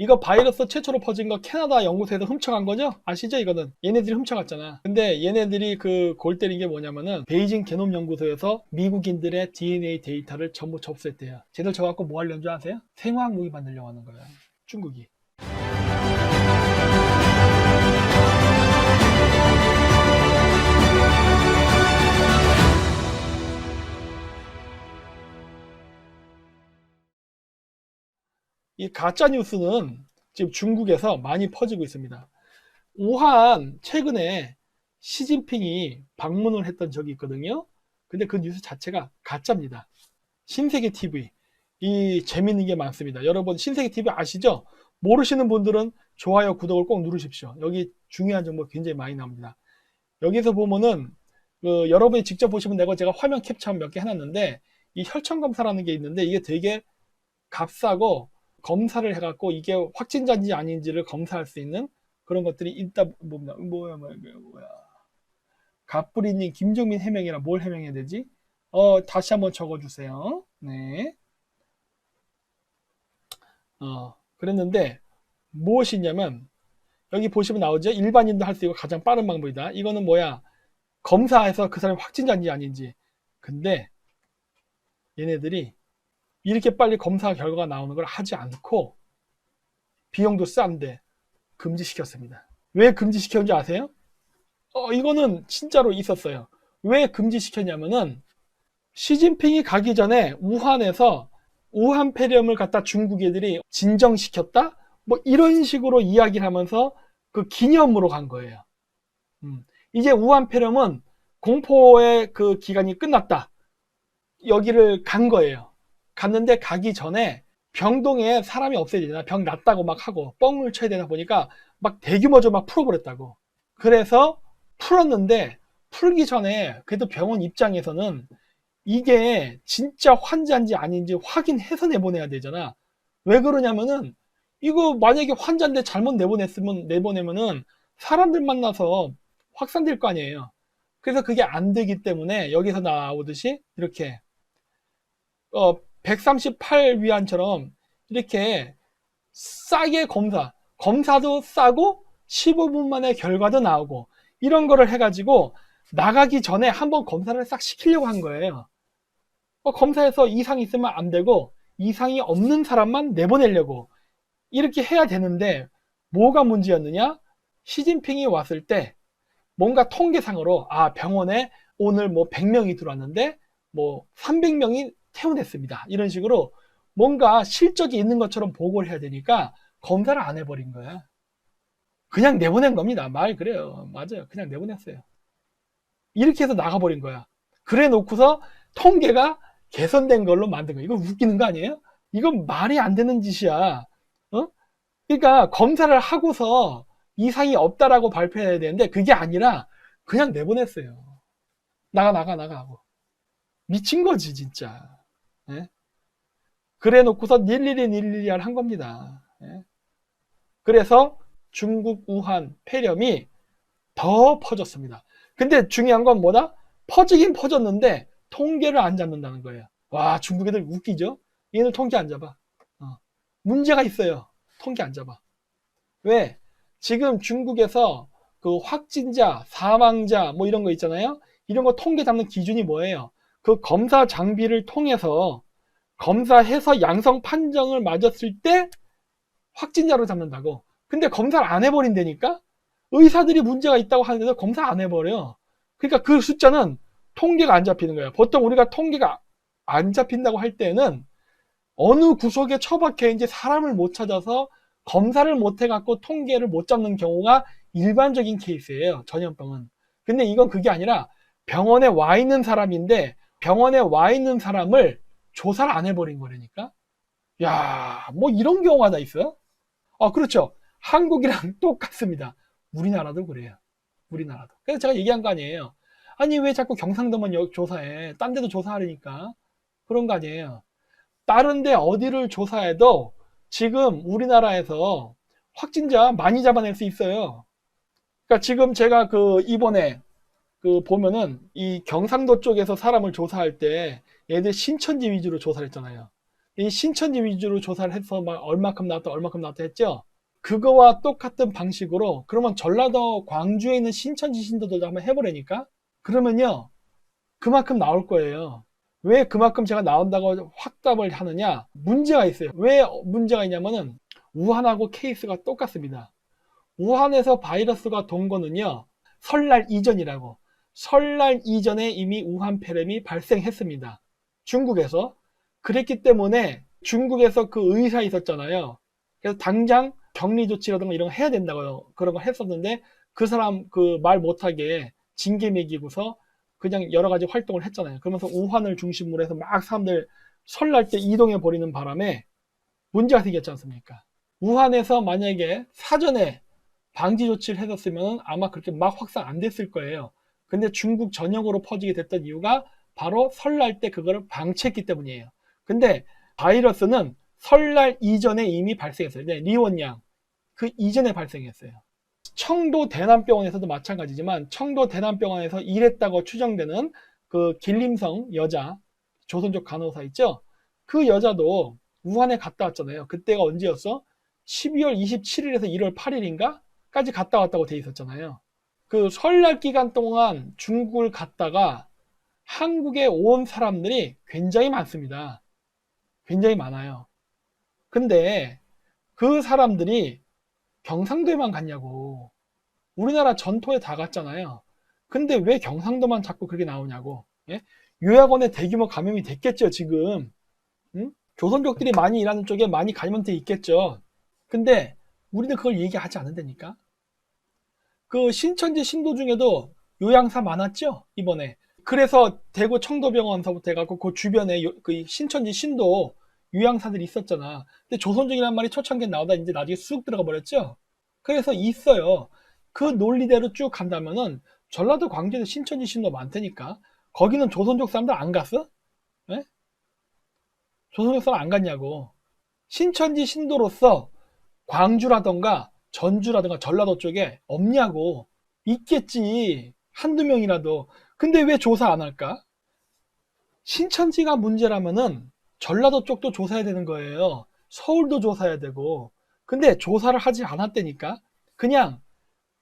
이거 바이러스 최초로 퍼진 거 캐나다 연구소에서 훔쳐간 거죠? 아시죠? 이거는 얘네들이 훔쳐갔잖아. 근데 얘네들이 그 골 때린 게 뭐냐면은 베이징 게놈 연구소에서 미국인들의 DNA 데이터를 전부 접수했대요. 쟤들 저 갖고 뭐 하려는 줄 아세요? 생화학 무기 만들려고 하는 거야. 중국이. 이 가짜 뉴스는 지금 중국에서 많이 퍼지고 있습니다. 우한 최근에 시진핑이 방문을 했던 적이 있거든요. 근데 그 뉴스 자체가 가짜입니다. 신세계 TV. 이 재밌는 게 많습니다. 여러분 신세계 TV 아시죠? 모르시는 분들은 좋아요, 구독을 꼭 누르십시오. 여기 중요한 정보 굉장히 많이 나옵니다. 여기서 보면은 그 여러분이 직접 보시면 되고 제가 화면 캡처 몇 개 해놨는데 이 혈청 검사라는 게 있는데 이게 되게 값싸고 검사를 해갖고 이게 확진자인지 아닌지를 검사할 수 있는 그런 것들이 있다 봅니다. 뭐야 뭐야 뭐야. 갑부리님 김종민 해명이라 뭘 해명해야 되지? 어 다시 한번 적어주세요. 네. 어 그랬는데 무엇이냐면 여기 보시면 나오죠. 일반인도 할 수 있고 가장 빠른 방법이다. 이거는 뭐야? 검사해서 그 사람이 확진자인지 아닌지. 근데 얘네들이 이렇게 빨리 검사 결과가 나오는 걸 하지 않고 비용도 싼데 금지시켰습니다. 왜 금지시켰는지 아세요? 어, 이거는 진짜로 있었어요. 왜 금지시켰냐면은 시진핑이 가기 전에 우한에서 우한 폐렴을 갖다 중국 애들이 진정시켰다? 뭐 이런 식으로 이야기를 하면서 그 기념으로 간 거예요. 음, 이제 우한 폐렴은 공포의 그 기간이 끝났다. 여기를 간 거예요. 갔는데 가기 전에 병동에 사람이 없어야 되잖아. 병 났다고 막 하고 뻥을 쳐야 되다 보니까 막 대규모적으로 막 풀어버렸다고. 그래서 풀었는데 풀기 전에 그래도 병원 입장에서는 이게 진짜 환자인지 아닌지 확인해서 내보내야 되잖아. 왜 그러냐면은 이거 만약에 환자인데 잘못 내보냈으면 내보내면은 사람들 만나서 확산될 거 아니에요. 그래서 그게 안 되기 때문에 여기서 나오듯이 이렇게 어 138 위안처럼 이렇게 싸게 검사, 검사도 싸고 15분 만에 결과도 나오고 이런 거를 해가지고 나가기 전에 한번 검사를 싹 시키려고 한 거예요. 어, 검사에서 이상이 있으면 안 되고 이상이 없는 사람만 내보내려고 이렇게 해야 되는데 뭐가 문제였느냐? 시진핑이 왔을 때 뭔가 통계상으로 아 병원에 오늘 뭐 100명이 들어왔는데 뭐 300명이 퇴원했습니다. 이런 식으로 뭔가 실적이 있는 것처럼 보고를 해야 되니까 검사를 안 해버린 거야. 그냥 내보낸 겁니다. 말 그래요. 맞아요. 그냥 내보냈어요. 이렇게 해서 나가버린 거야. 그래 놓고서 통계가 개선된 걸로 만든 거야. 이거 웃기는 거 아니에요? 이건 말이 안 되는 짓이야. 어? 그러니까 검사를 하고서 이상이 없다라고 발표해야 되는데 그게 아니라 그냥 내보냈어요. 나가 나가 나가 하고. 미친 거지 진짜. 예? 그래 놓고서 일일이 일일이 한 겁니다. 예? 그래서 중국 우한 폐렴이 더 퍼졌습니다. 근데 중요한 건 뭐다? 퍼지긴 퍼졌는데 통계를 안 잡는다는 거예요. 와 중국 애들 웃기죠? 얘는 통계 안 잡아. 어. 문제가 있어요. 통계 안 잡아. 왜? 지금 중국에서 그 확진자, 사망자 뭐 이런 거 있잖아요. 이런 거 통계 잡는 기준이 뭐예요? 그 검사 장비를 통해서 검사해서 양성 판정을 맞았을 때 확진자로 잡는다고. 근데 검사를 안 해버린다니까? 의사들이 문제가 있다고 하는데도 검사 안 해버려. 그러니까 그 숫자는 통계가 안 잡히는 거예요. 보통 우리가 통계가 안 잡힌다고 할 때는 어느 구석에 처박혀 있는지 사람을 못 찾아서 검사를 못 해갖고 통계를 못 잡는 경우가 일반적인 케이스예요. 전염병은. 근데 이건 그게 아니라 병원에 와 있는 사람인데 병원에 와 있는 사람을 조사를 안 해버린 거라니까? 야, 뭐 이런 경우가 다 있어요? 아, 그렇죠. 한국이랑 똑같습니다. 우리나라도 그래요. 우리나라도. 그래서 제가 얘기한 거 아니에요. 아니, 왜 자꾸 경상도만 여- 조사해? 딴 데도 조사하려니까. 그런 거 아니에요. 다른 데 어디를 조사해도 지금 우리나라에서 확진자 많이 잡아낼 수 있어요. 그러니까 지금 제가 그 이번에 그 보면은 이 경상도 쪽에서 사람을 조사할 때 얘들 신천지 위주로 조사를 했잖아요. 이 신천지 위주로 조사를 해서 막 얼마큼 나왔다 얼마큼 나왔다 했죠. 그거와 똑같은 방식으로 그러면 전라도 광주에 있는 신천지 신도들도 한번 해보라니까 그러면요 그만큼 나올 거예요. 왜 그만큼 제가 나온다고 확답을 하느냐? 문제가 있어요. 왜 문제가 있냐면은 우한하고 케이스가 똑같습니다. 우한에서 바이러스가 돈 거는요, 설날 이전이라고. 설날 이전에 이미 우한 폐렴이 발생했습니다. 중국에서. 그랬기 때문에 중국에서 그 의사 있었잖아요. 그래서 당장 격리 조치라든가 이런 거 해야 된다고 그런 걸 했었는데 그 사람 그 말 못하게 징계 매기고서 그냥 여러 가지 활동을 했잖아요. 그러면서 우한을 중심으로 해서 막 사람들 설날 때 이동해 버리는 바람에 문제가 생겼지 않습니까? 우한에서 만약에 사전에 방지 조치를 해줬으면 아마 그렇게 막 확산 안 됐을 거예요. 근데 중국 전역으로 퍼지게 됐던 이유가 바로 설날 때 그거를 방치했기 때문이에요. 근데 바이러스는 설날 이전에 이미 발생했어요. 네, 리원양. 그 이전에 발생했어요. 청도 대남병원에서도 마찬가지지만 청도 대남병원에서 일했다고 추정되는 그 길림성 여자 조선족 간호사 있죠? 그 여자도 우한에 갔다 왔잖아요. 그때가 언제였어? 12월 27일에서 1월 8일인가? 까지 갔다 왔다고 돼 있었잖아요. 그 설날 기간 동안 중국을 갔다가 한국에 온 사람들이 굉장히 많습니다. 굉장히 많아요. 근데 그 사람들이 경상도에만 갔냐고. 우리나라 전토에 다 갔잖아요. 근데 왜 경상도만 자꾸 그렇게 나오냐고. 예? 요약원에 대규모 감염이 됐겠죠, 지금. 응? 조선족들이 많이 일하는 쪽에 많이 감염돼 있겠죠. 근데 우리는 그걸 얘기하지 않는다니까. 그 신천지 신도 중에도 요양사 많았죠, 이번에. 그래서 대구 청도병원서부터 해갖고 그 주변에 요- 그 신천지 신도 요양사들이 있었잖아. 근데 조선족이란 말이 초창기에 나오다 이제 나중에 쑥 들어가 버렸죠. 그래서 있어요. 그 논리대로 쭉 간다면은 전라도 광주에도 신천지 신도 많다니까. 거기는 조선족 사람들 안 갔어? 예? 조선족 사람 안 갔냐고. 신천지 신도로서 광주라던가 전주라든가 전라도 쪽에 없냐고. 있겠지. 한두 명이라도. 근데 왜 조사 안 할까? 신천지가 문제라면은 전라도 쪽도 조사해야 되는 거예요. 서울도 조사해야 되고. 근데 조사를 하지 않았다니까? 그냥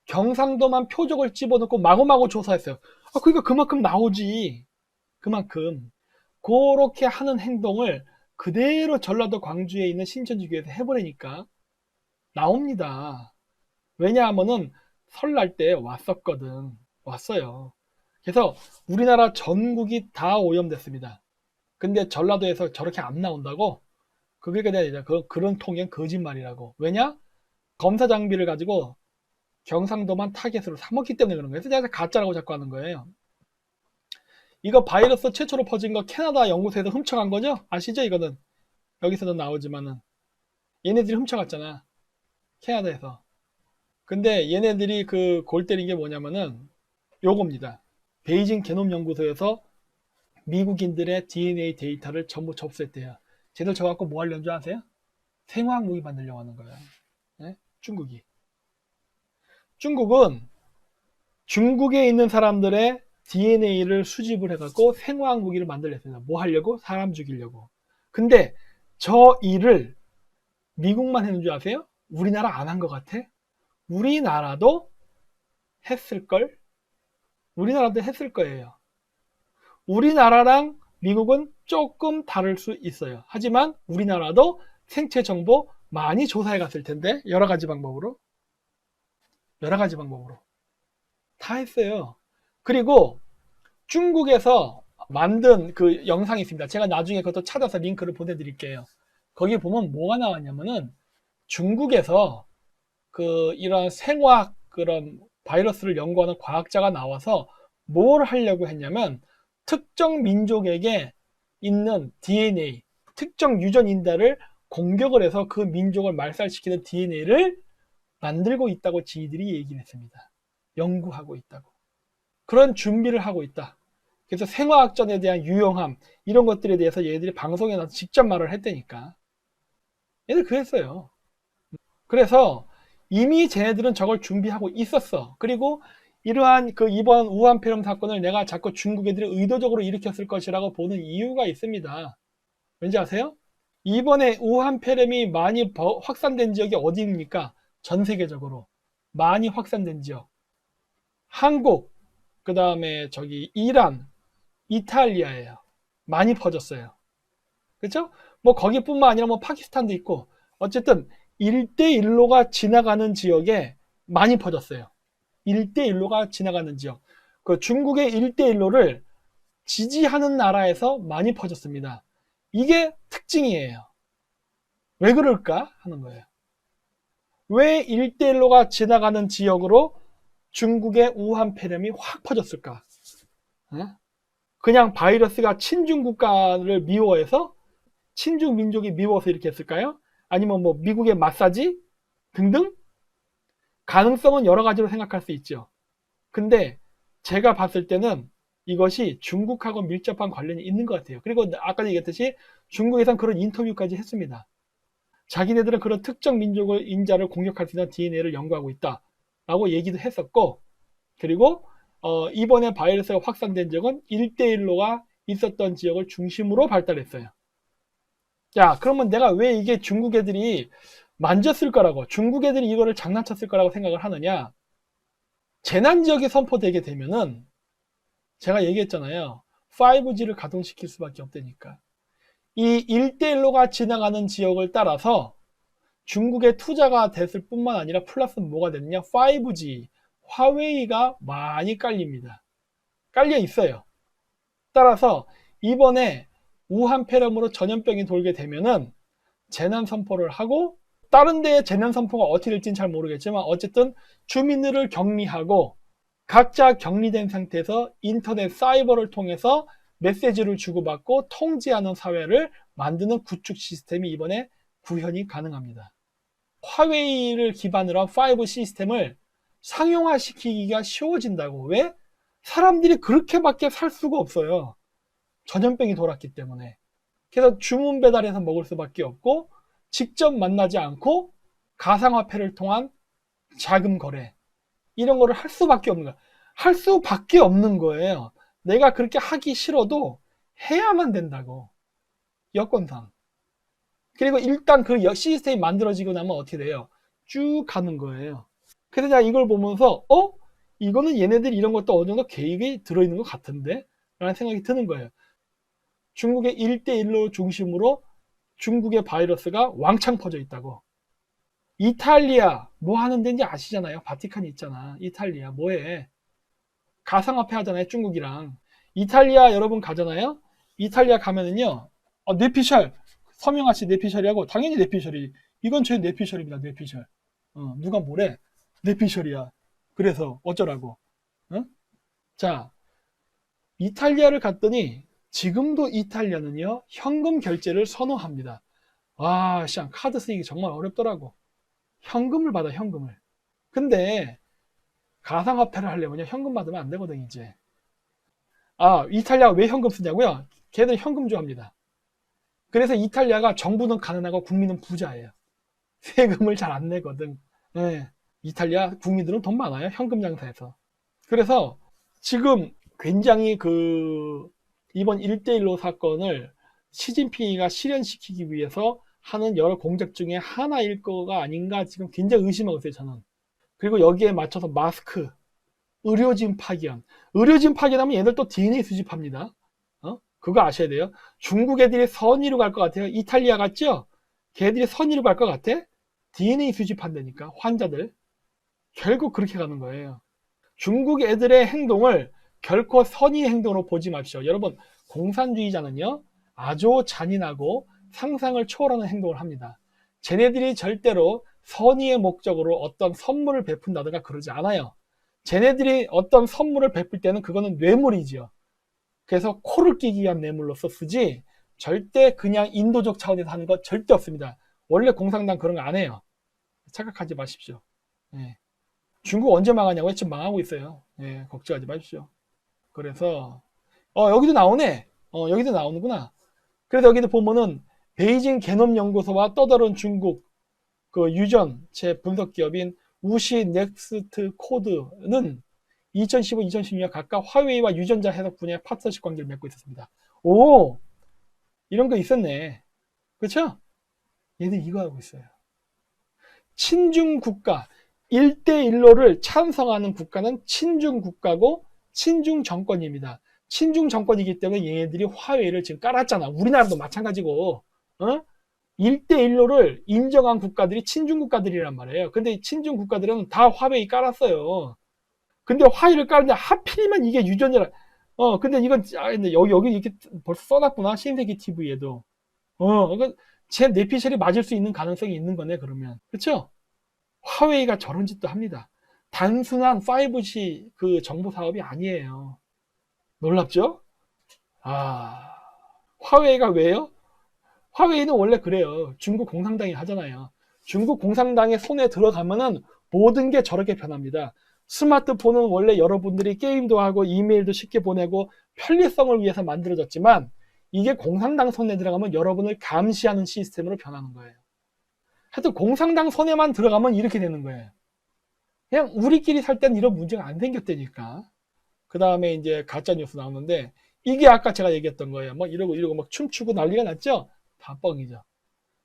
경상도만 표적을 집어넣고 마구마구 조사했어요. 아, 그러니까 그만큼 나오지. 그만큼. 그렇게 하는 행동을 그대로 전라도 광주에 있는 신천지교에서 해보라니까. 나옵니다. 왜냐하면은 설날 때 왔었거든. 왔어요. 그래서 우리나라 전국이 다 오염됐습니다. 근데 전라도에서 저렇게 안 나온다고? 그게 그냥 그, 그런 통행 거짓말이라고. 왜냐? 검사 장비를 가지고 경상도만 타겟으로 삼았기 때문에 그런 거예요. 그래서 내가 가짜라고 자꾸 하는 거예요. 이거 바이러스 최초로 퍼진 거 캐나다 연구소에서 훔쳐간 거죠? 아시죠? 이거는. 여기서도 나오지만은. 얘네들이 훔쳐갔잖아. 캐나다에서. 근데 얘네들이 그 골 때린 게 뭐냐면은 요겁니다. 베이징 게놈 연구소에서 미국인들의 DNA 데이터를 전부 접수했대요. 쟤들 저 갖고 뭐 하려는 줄 아세요? 생화학 무기 만들려고 하는 거예요. 예? 중국이. 중국은 중국에 있는 사람들의 DNA를 수집을 해갖고 생화학 무기를 만들었습니다. 뭐 하려고? 사람 죽이려고. 근데 저 일을 미국만 했는 줄 아세요? 우리나라 안 한 것 같아? 우리나라도 했을걸? 우리나라도 했을 거예요. 우리나라랑 미국은 조금 다를 수 있어요. 하지만 우리나라도 생체 정보 많이 조사해 갔을 텐데, 여러 가지 방법으로. 여러 가지 방법으로. 다 했어요. 그리고 중국에서 만든 그 영상이 있습니다. 제가 나중에 그것도 찾아서 링크를 보내드릴게요. 거기 보면 뭐가 나왔냐면은 중국에서 그 이런 생화학 그런 바이러스를 연구하는 과학자가 나와서 뭘 하려고 했냐면 특정 민족에게 있는 DNA, 특정 유전인자를 공격을 해서 그 민족을 말살시키는 DNA를 만들고 있다고 지들이 얘기를 했습니다. 연구하고 있다고. 그런 준비를 하고 있다. 그래서 생화학전에 대한 유용함, 이런 것들에 대해서 얘들이 방송에 나서 직접 말을 했다니까. 얘들 그랬어요. 그래서 이미 쟤네들은 저걸 준비하고 있었어. 그리고 이러한 그 이번 우한 폐렴 사건을 내가 자꾸 중국 애들이 의도적으로 일으켰을 것이라고 보는 이유가 있습니다. 왠지 아세요? 이번에 우한 폐렴이 많이 버- 확산된 지역이 어디입니까? 전 세계적으로 많이 확산된 지역. 한국, 그 다음에 저기 이란, 이탈리아예요. 많이 퍼졌어요. 그렇죠? 뭐 거기뿐만 아니라 뭐 파키스탄도 있고 어쨌든 1대1로가 지나가는 지역에 많이 퍼졌어요. 1대1로가 지나가는 지역. 그 중국의 1대1로를 지지하는 나라에서 많이 퍼졌습니다. 이게 특징이에요. 왜 그럴까 하는 거예요. 왜 1대1로가 지나가는 지역으로 중국의 우한 폐렴이 확 퍼졌을까? 어? 그냥 바이러스가 친중 국가를 미워해서 친중 민족이 미워서 이렇게 했을까요? 아니면 뭐 미국의 마사지 등등 가능성은 여러 가지로 생각할 수 있죠. 근데 제가 봤을 때는 이것이 중국하고 밀접한 관련이 있는 것 같아요. 그리고 아까 얘기했듯이 중국에선 그런 인터뷰까지 했습니다. 자기네들은 그런 특정 민족을 인자를 공격할 수 있는 DNA를 연구하고 있다라고 얘기도 했었고 그리고 어, 이번에 바이러스가 확산된 적은 1대1로가 있었던 지역을 중심으로 발달했어요. 자, 그러면 내가 왜 이게 중국 애들이 만졌을 거라고, 중국 애들이 이거를 장난쳤을 거라고 생각을 하느냐? 재난 지역이 선포되게 되면은 제가 얘기했잖아요. 5G를 가동시킬 수밖에 없다니까. 이 1대1로가 지나가는 지역을 따라서 중국의 투자가 됐을 뿐만 아니라 플러스 뭐가 됐냐? 5G, 화웨이가 많이 깔립니다. 깔려 있어요. 따라서 이번에 우한 폐렴으로 전염병이 돌게 되면은 재난 선포를 하고 다른 데의 재난 선포가 어떻게 될지는 잘 모르겠지만 어쨌든 주민들을 격리하고 각자 격리된 상태에서 인터넷 사이버를 통해서 메시지를 주고받고 통제하는 사회를 만드는 구축 시스템이 이번에 구현이 가능합니다. 화웨이를 기반으로 한 5 시스템을 상용화시키기가 쉬워진다고. 왜? 사람들이 그렇게밖에 살 수가 없어요. 전염병이 돌았기 때문에. 그래서 주문 배달해서 먹을 수밖에 없고 직접 만나지 않고 가상화폐를 통한 자금 거래 이런 거를 할 수밖에 없는 거야. 할 수밖에 없는 거예요. 내가 그렇게 하기 싫어도 해야만 된다고. 여건상. 그리고 일단 그 여- 시스템이 만들어지고 나면 어떻게 돼요? 쭉 가는 거예요. 그래서 제가 이걸 보면서 어? 이거는 얘네들이 이런 것도 어느 정도 계획이 들어있는 것 같은데? 라는 생각이 드는 거예요. 중국의 1대1로 중심으로 중국의 바이러스가 왕창 퍼져 있다고. 이탈리아 뭐 하는 데인지 아시잖아요. 바티칸이 있잖아. 이탈리아 뭐해? 가상화폐 하잖아요. 중국이랑. 이탈리아 여러분 가잖아요. 이탈리아 가면은요. 어, 뇌피셜 서명아 씨 뇌피셜이라고 당연히 뇌피셜이 이건 제 뇌피셜입니다. 뇌피셜. 어, 누가 뭐래? 뇌피셜이야. 그래서 어쩌라고? 어? 자 이탈리아를 갔더니 지금도 이탈리아는요 현금 결제를 선호합니다. 와, 씨, 카드 쓰기 정말 어렵더라고. 현금을 받아 현금을. 근데 가상화폐를 하려면요 현금 받으면 안 되거든 이제. 아 이탈리아 왜 현금 쓰냐고요? 걔들 현금주합니다. 그래서 이탈리아가 정부는 가난하고 국민은 부자예요. 세금을 잘 안 내거든. 예, 이탈리아 국민들은 돈 많아요 현금 장사에서. 그래서 지금 굉장히 그 이번 1대1로 사건을 시진핑이가 실현시키기 위해서 하는 여러 공작 중에 하나일 거가 아닌가 지금 굉장히 의심하고 있어요, 저는. 그리고 여기에 맞춰서 마스크, 의료진 파견. 의료진 파견하면 얘들 또 DNA 수집합니다. 어? 그거 아셔야 돼요. 중국 애들이 선의로 갈 것 같아요. 이탈리아 같죠? 걔들이 선의로 갈 것 같아? DNA 수집한다니까, 환자들. 결국 그렇게 가는 거예요. 중국 애들의 행동을 결코 선의 행동으로 보지 마십시오. 여러분, 공산주의자는요, 아주 잔인하고 상상을 초월하는 행동을 합니다. 쟤네들이 절대로 선의의 목적으로 어떤 선물을 베푼다든가 그러지 않아요. 쟤네들이 어떤 선물을 베풀 때는 그거는 뇌물이지요. 그래서 코를 끼기 위한 뇌물로서 쓰지 절대 그냥 인도적 차원에서 하는 거 절대 없습니다. 원래 공산당 그런 거 안 해요. 착각하지 마십시오. 예. 중국 언제 망하냐고요? 지금 망하고 있어요. 예, 걱정하지 마십시오. 그래서 어 여기도 나오네. 어 여기도 나오는구나. 그래서 여기도 보면은 베이징 게놈 연구소와 떠다른 중국 그 유전체 분석 기업인 우시 넥스트 코드는 2015, 2016년 각각 화웨이와 유전자 해석 분야의 파트너십 관계를 맺고 있었습니다. 오 이런 거 있었네. 그렇죠? 얘들 이거 하고 있어요. 친중 국가 1대1로를 찬성하는 국가는 친중 국가고 친중 정권입니다. 친중 정권이기 때문에 얘네들이 화웨이를 지금 깔았잖아. 우리나라도 마찬가지고. 어? 1대1로를 인정한 국가들이 친중 국가들이란 말이에요. 근데 친중 국가들은 다 화웨이 깔았어요. 근데 화웨이를 깔는데 하필이면 이게 유전자라. 어, 근데 이건 아, 근데 여기 여기 이렇게 벌써 써놨구나. 신세계 TV에도. 어, 이건 제 내피셜이 맞을 수 있는 가능성이 있는 거네. 그러면 그렇죠? 화웨이가 저런 짓도 합니다. 단순한 5G 그 정보 사업이 아니에요. 놀랍죠? 아, 화웨이가 왜요? 화웨이는 원래 그래요. 중국 공산당이 하잖아요. 중국 공산당의 손에 들어가면은 모든 게 저렇게 변합니다. 스마트폰은 원래 여러분들이 게임도 하고 이메일도 쉽게 보내고 편리성을 위해서 만들어졌지만 이게 공산당 손에 들어가면 여러분을 감시하는 시스템으로 변하는 거예요. 하여튼 공산당 손에만 들어가면 이렇게 되는 거예요. 그냥 우리끼리 살 때는 이런 문제가 안 생겼다니까. 그 다음에 이제 가짜 뉴스 나오는데 이게 아까 제가 얘기했던 거예요. 막 이러고 이러고 막 춤추고 난리가 났죠? 다 뻥이죠.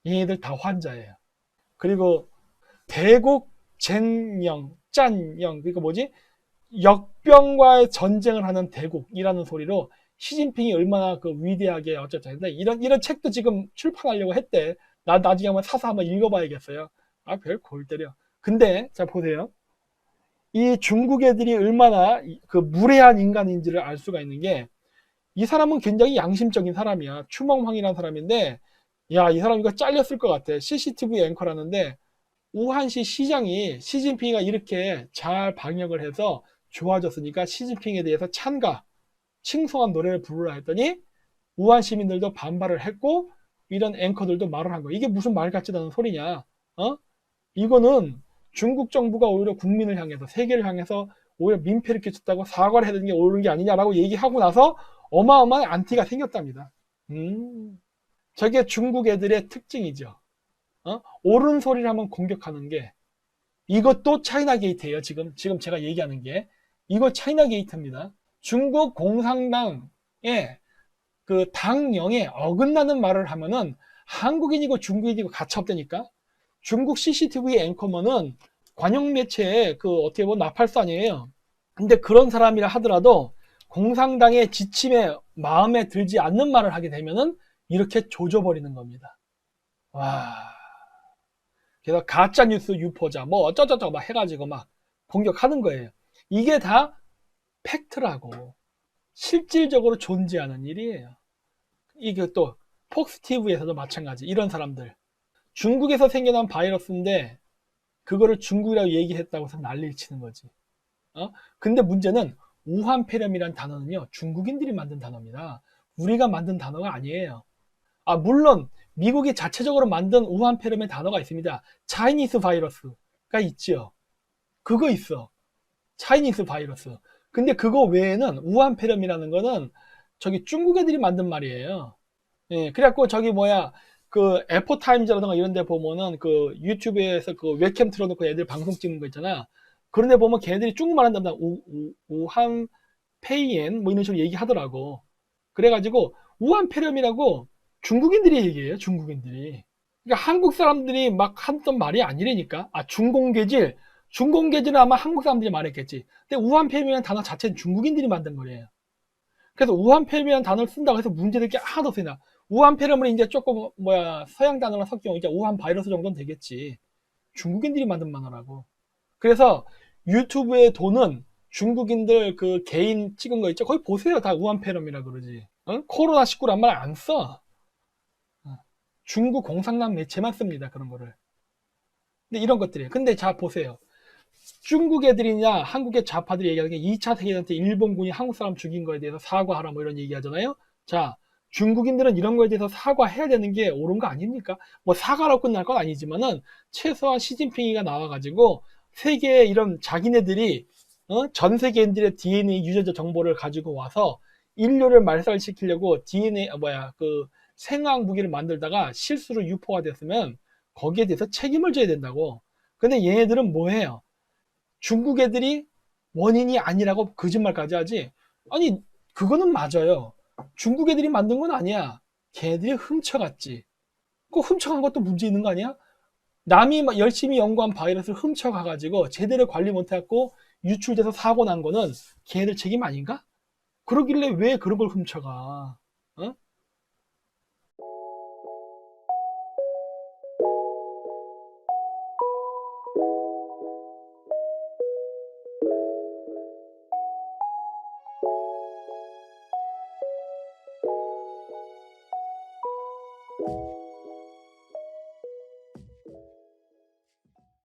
얘네들 다 환자예요. 그리고 대국 젠영, 짠영, 그러니까 뭐지? 역병과의 전쟁을 하는 대국이라는 소리로 시진핑이 얼마나 그 위대하게 어쩌자 했는데 이런 이런 책도 지금 출판하려고 했대. 나 나중에 한번 사서 한번 읽어봐야겠어요. 아, 별 골 때려. 근데 자 보세요. 이 중국 애들이 얼마나 그 무례한 인간인지를 알 수가 있는 게 이 사람은 굉장히 양심적인 사람이야. 추멍황이라는 사람인데 야, 이 사람 이거 잘렸을 것 같아. CCTV 앵커라는데 우한시 시장이 시진핑이가 이렇게 잘 방역을 해서 좋아졌으니까 시진핑에 대해서 찬가, 칭송한 노래를 부르라 했더니 우한 시민들도 반발을 했고 이런 앵커들도 말을 한 거야. 이게 무슨 말 같지도 않은 소리냐? 어? 이거는 중국 정부가 오히려 국민을 향해서 세계를 향해서 오히려 민폐를 끼쳤다고 사과를 해야 되는 게 옳은 게 아니냐라고 얘기하고 나서 어마어마한 안티가 생겼답니다. 음, 저게 중국 애들의 특징이죠. 어? 옳은 소리를 하면 공격하는 게 이것도 차이나 게이트예요. 지금 지금 제가 얘기하는 게 이거 차이나 게이트입니다. 중국 공산당의 그 당령에 어긋나는 말을 하면은 한국인이고 중국인이고 가차없다니까. 중국 CCTV 앵커먼은 관영 매체의 그 어떻게 보면 나팔산이에요. 근데 그런 사람이라 하더라도 공산당의 지침에 마음에 들지 않는 말을 하게 되면은 이렇게 조져버리는 겁니다. 와. 그래서 가짜 뉴스 유포자 뭐 어쩌저쩌 막 해가지고 막 공격하는 거예요. 이게 다 팩트라고 실질적으로 존재하는 일이에요. 이게 또 폭스티브에서도 마찬가지 이런 사람들 중국에서 생겨난 바이러스인데 그거를 중국이라고 얘기했다고 해서 난리를 치는 거지. 어? 근데 문제는 우한 폐렴이란 단어는요 중국인들이 만든 단어입니다. 우리가 만든 단어가 아니에요. 아 물론 미국이 자체적으로 만든 우한 폐렴의 단어가 있습니다. 차이니스 바이러스가 있죠. 그거 있어. 차이니스 바이러스. 근데 그거 외에는 우한 폐렴이라는 거는 저기 중국 애들이 만든 말이에요. 예, 그래갖고 저기 뭐야 그 에포 타임즈라든가 이런 데 보면은 그 유튜브에서 그 웹캠 틀어놓고 애들 방송 찍는 거 있잖아. 그런 데 보면 걔네들이 중국말 한다면 우한 페이엔 뭐 이런 식으로 얘기하더라고. 그래가지고 우한 폐렴이라고 중국인들이 얘기해요. 중국인들이. 그러니까 한국 사람들이 막 했던 말이 아니라니까. 아 중공계질. 중공계질은 아마 한국 사람들이 말했겠지. 근데 우한 폐렴이라는 단어 자체는 중국인들이 만든 거예요. 그래서 우한 폐렴이라는 단어를 쓴다고 해서 문제될 게 하나도 없습니다. 우한 폐렴은 이제 조금 뭐야 서양 단어랑 섞여 이제 우한 바이러스 정도는 되겠지. 중국인들이 만든 만화라고. 그래서 유튜브의 돈은 중국인들 그 개인 찍은 거 있죠? 거기 보세요. 다 우한 폐렴이라 그러지. 어? 코로나 19란 말 안 써. 어. 중국 공산당 매체만 씁니다. 그런 거를. 근데 이런 것들이에요. 근데 자 보세요. 중국 애들이냐 한국의 좌파들이 얘기하는 게 2차 세계대전 때 일본군이 한국 사람 죽인 거에 대해서 사과하라 뭐 이런 얘기 하잖아요. 자 중국인들은 이런 거에 대해서 사과해야 되는 게 옳은 거 아닙니까? 뭐 사과로 끝날 건 아니지만은 최소한 시진핑이가 나와가지고 세계에 이런 자기네들이 어? 전 세계인들의 DNA 유전자 정보를 가지고 와서 인류를 말살시키려고 DNA 아, 뭐야 그 생화학 무기를 만들다가 실수로 유포가 됐으면 거기에 대해서 책임을 져야 된다고. 근데 얘네들은 뭐해요? 중국 애들이 원인이 아니라고 거짓말까지 하지. 아니 그거는 맞아요. 중국 애들이 만든 건 아니야. 걔들이 훔쳐갔지. 그 훔쳐간 것도 문제 있는 거 아니야? 남이 막 열심히 연구한 바이러스를 훔쳐가가지고 제대로 관리 못해갖고 유출돼서 사고 난 거는 걔네들 책임 아닌가? 그러길래 왜 그런 걸 훔쳐가? 어?